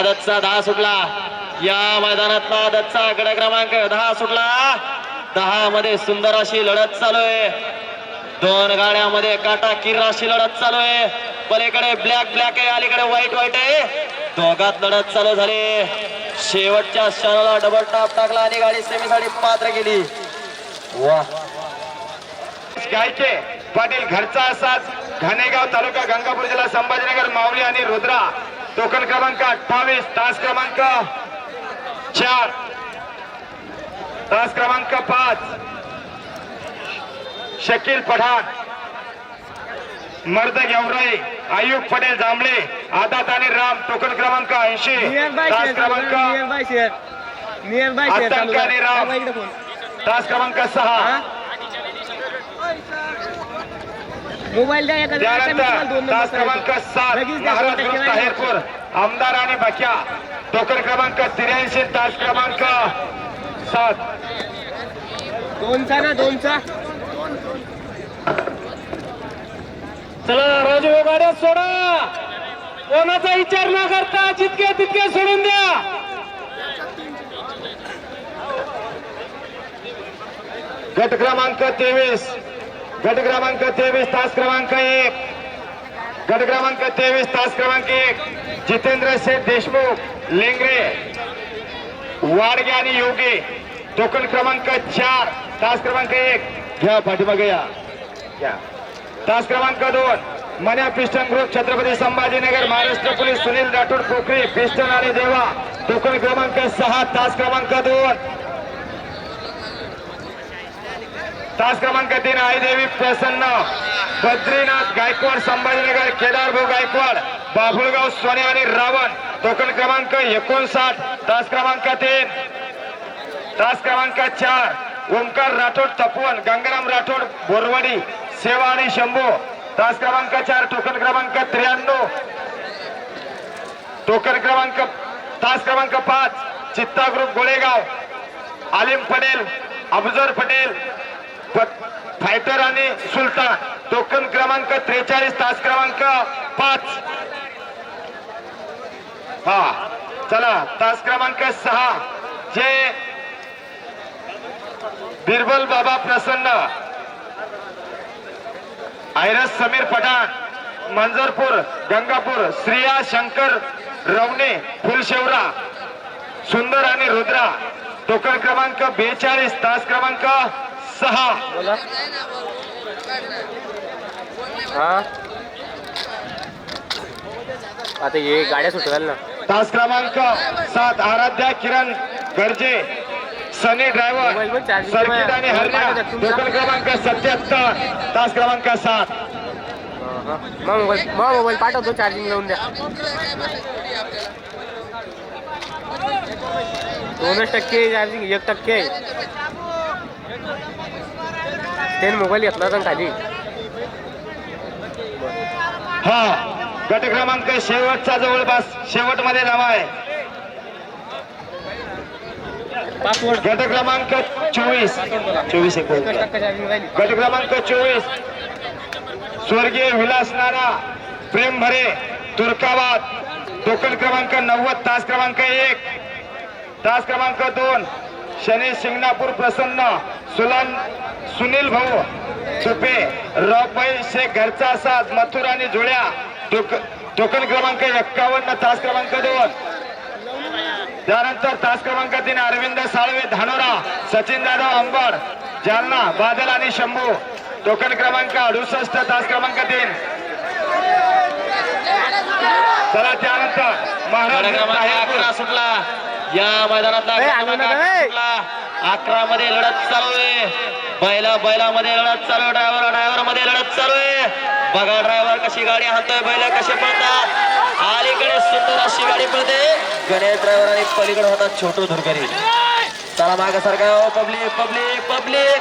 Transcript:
आदतचा दहा सुटला. या मैदानातला आदतचा आकडा क्रमांक दहा सुटला. दहा मध्ये सुंदर अशी लढत चालू आहे दोन गाड्यामध्ये काटा किर अशी लढत चालू आहे पलीकडे ब्लॅक ब्लॅक आहे अलीकडे व्हाईट व्हाईट आहे. दोघात लढत चालू झाली. शेवटच्या क्षणाला डबल टाप टाकला आणि गाडी सेमीसाठी पात्र केली. वा. गायचे पाटील घरचा असाच. घाणेगाव तालुका गंगापूर जिल्हा संभाजीनगर माऊली आणि रुद्रा. टोकन क्रमांक अठ्ठावीस तास क्रमांक चार. तास क्रमांक पाच. शकील पठाण मर्द गेवराई आयुब पटेल जांभळे आदात आणि राम टोकन क्रमांक ऐंशी. तास क्रमांक आणि राम. तास क्रमांक सहा. मोबाईल द्या एका दोन क्रमांक सात आमदार आणि बक्या. टोकन क्रमांक त्र्याऐंशी तास क्रमांक सात. दोनचा ना दोनचा. चला राजू गाड्या सोडा. कोणाचा विचार न करता जितके तितके सोडून द्या. गट क्रमांक तेवीस. गट क्रमांक तेवीस तास क्रमांक एक. गट क्रमांक तेवीस तास क्रमांक एक. जितेंद्र शेठ देशमुख लेंगरे. वाडगे आणि योगी. टोकन क्रमांक चार तास क्रमांक एक. घ्या पाठीमागे या. घ्या. तास क्रमांक दोन. Manya piston group Chhatrapati Sambhajinagar Maharashtra police Sunil Rathod Pokhari piston आणि देवा. टोकन क्रमांक सहा तास क्रमांक दोन. तास क्रमांक तीन आईदेवी प्रसन्न बद्रीनाथ गायकवाड संभाजीनगर केदारभाऊ गायकवाड बाभुळगाव सोने आणि रावण. टोकन क्रमांक एकोणसाठ तास क्रमांक तीन. तास क्रमांक चार ओमकार राठोड तपवन गंगाराम राठोड बोरवडी सेवा आणि शंभू. तास क्रमांक चार टोकन क्रमांक त्र्याण्णव. टोकन क्रमांक तास क्रमांक पाच चित्ता ग्रुप गोळेगाव. आलिम पटेल अफजर पटेल फायटर आणि सुलतान. टोकन क्रमांक त्रेचाळीस तास क्रमांक पाच. हा चला तास क्रमांक सहा. जे बिरबल बाबा प्रसन्न. आयरस समीर पठाण मंजरपूर गंगापूर श्रिया शंकर रवणे फुलशेवरा सुंदर आणि रुद्रा. टोकन क्रमांक बेचाळीस तास क्रमांक सहा. हा? आता हे गाड्या सुटवाल ना. तास क्रमांक सात Aaradhya Kiran Garje sunny driver circuit आणि. हरण्या. टोकन क्रमांक सत्याहत्तर तास क्रमांक सात. मग मोबाईल मग मोबाईल पाठवतो चार्जिंग लावून द्या. दोनच टक्के चार्जिंग एक टक्के. त्याने मोबाईल घेतला होता खाली. हा गट क्रमांक शेवटचा जवळपास शेवटमध्ये नाव आहे गट क्रमांक चोवीस. चोवीस गट क्रमांक चोवीस. स्वर्गीय विलास नाना प्रेम भरे तुर्काबाद. टोकन क्रमांक नव्वद तास क्रमांक एक. तास क्रमांक दोन शनी शिंगणापूर प्रसन्न सुलन सुनील भाऊ सुपे रॉबाई शेख घरचा साज मथुर आणि जुळ्या टोक टोकन क्रमांक एक्कावन्न तास क्रमांक दोन. त्यानंतर तास क्रमांक तीन अरविंद साळवे धानोरा सचिन दादा अंबड जालना बादल आणि शंभू. टोकन क्रमांक अडुसष्ट तास क्रमांक तीन. चला त्यानंतर महाराज. अकरा सुटला. या. सुटला. अकरा मध्ये लढत चालू आहे. बैला बैलामध्ये लढत चालू आहे. ड्रायव्हर ड्रायव्हरमध्ये लढत चालू आहे. बघा ड्रायव्हर कशी गाडी हाणतोय. बैला कसे पळतात. अलीकडे सुंदर अशी गाडी पळते. गणेश ड्रायव्हर आणि पलीकडे होता छोटू धुरकरी चला मागे सारखा पब्लिक पब्लिक पब्लिक.